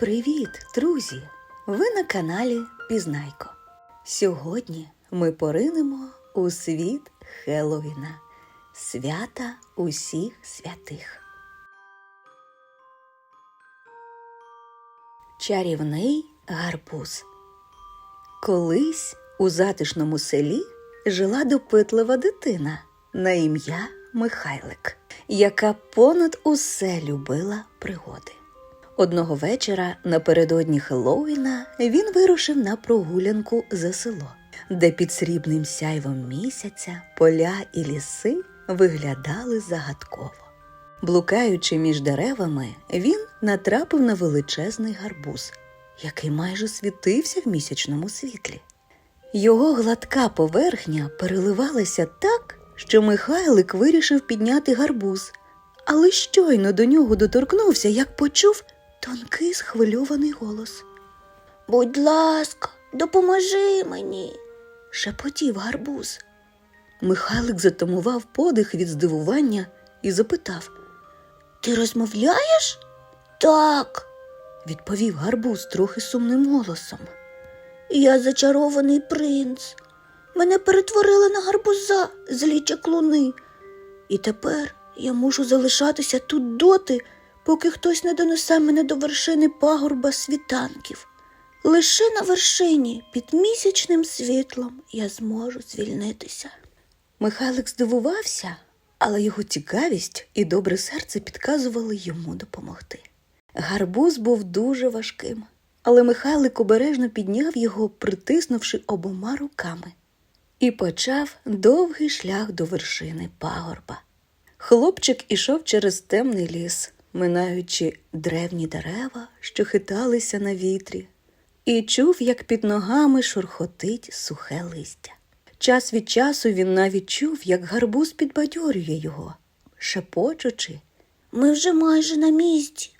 Привіт, друзі! Ви на каналі Пізнайко. Сьогодні ми поринемо у світ Хеллоуіна, свята усіх святих. Чарівний гарбуз. Колись у затишному селі жила допитлива дитина на ім'я Михайлик, яка понад усе любила пригоди. Одного вечора напередодні Хеллоуіна він вирушив на прогулянку за село, де під срібним сяйвом місяця поля і ліси виглядали загадково. Блукаючи між деревами, він натрапив на величезний гарбуз, який майже світився в місячному світлі. Його гладка поверхня переливалася так, що Михайлик вирішив підняти гарбуз, але щойно до нього доторкнувся, як почув тонкий схвильований голос. Будь ласка, допоможи мені, шепотів гарбуз. Михайлик затамував подих від здивування і запитав Ти розмовляєш? Так, відповів гарбуз трохи сумним голосом. Я зачарований принц. Мене перетворили на гарбуза злі чаклуни. І тепер я мушу залишатися тут доти, поки хтось не донесе мене до вершини пагорба світанків. Лише на вершині під місячним світлом я зможу звільнитися. Михайлик здивувався, але його цікавість і добре серце підказували йому допомогти. Гарбуз був дуже важким, але Михайлик обережно підняв його, притиснувши обома руками, і почав довгий шлях до вершини пагорба. Хлопчик ішов через темний ліс, минаючи древні дерева, що хиталися на вітрі, і чув, як під ногами шурхотить сухе листя. Час від часу він навіть чув, як гарбуз підбадьорює його, шепочучи. Ми вже майже на місці.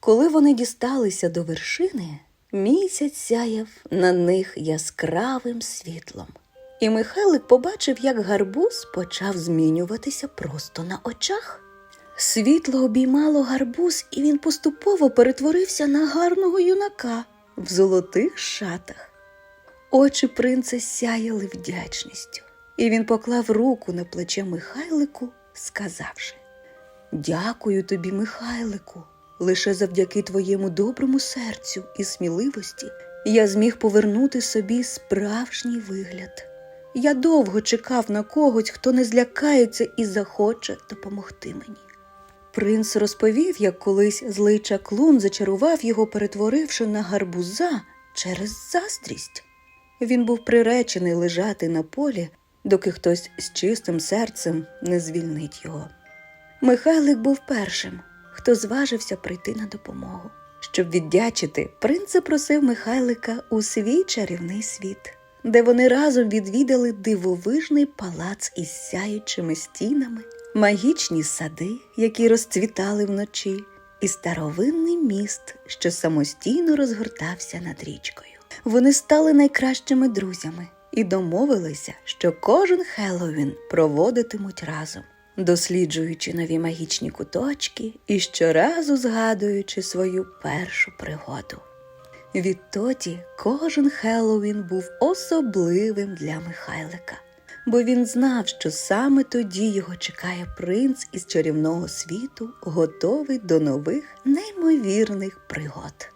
Коли вони дісталися до вершини, місяць сяяв на них яскравим світлом. І Михайлик побачив, як гарбуз почав змінюватися просто на очах. Світло обіймало гарбуз, і він поступово перетворився на гарного юнака в золотих шатах. Очі принца сяяли вдячністю, і він поклав руку на плече Михайлику, сказавши Дякую тобі, Михайлику. Лише завдяки твоєму доброму серцю і сміливості я зміг повернути собі справжній вигляд. Я довго чекав на когось, хто не злякається і захоче допомогти мені. Принц розповів, як колись злий чаклун зачарував його, перетворивши на гарбуза через заздрість. Він був приречений лежати на полі, доки хтось з чистим серцем не звільнить його. Михайлик був першим, хто зважився прийти на допомогу. Щоб віддячити, принц запросив Михайлика у свій чарівний світ, де вони разом відвідали дивовижний палац із сяючими стінами, магічні сади, які розцвітали вночі, і старовинний міст, що самостійно розгортався над річкою. Вони стали найкращими друзями і домовилися, що кожен Хеллоуін проводитимуть разом досліджуючи нові магічні куточки і щоразу згадуючи свою першу пригоду. Відтоді кожен Хеллоуін був особливим для Михайлика, бо він знав, що саме тоді його чекає принц із чарівного світу, готовий до нових неймовірних пригод.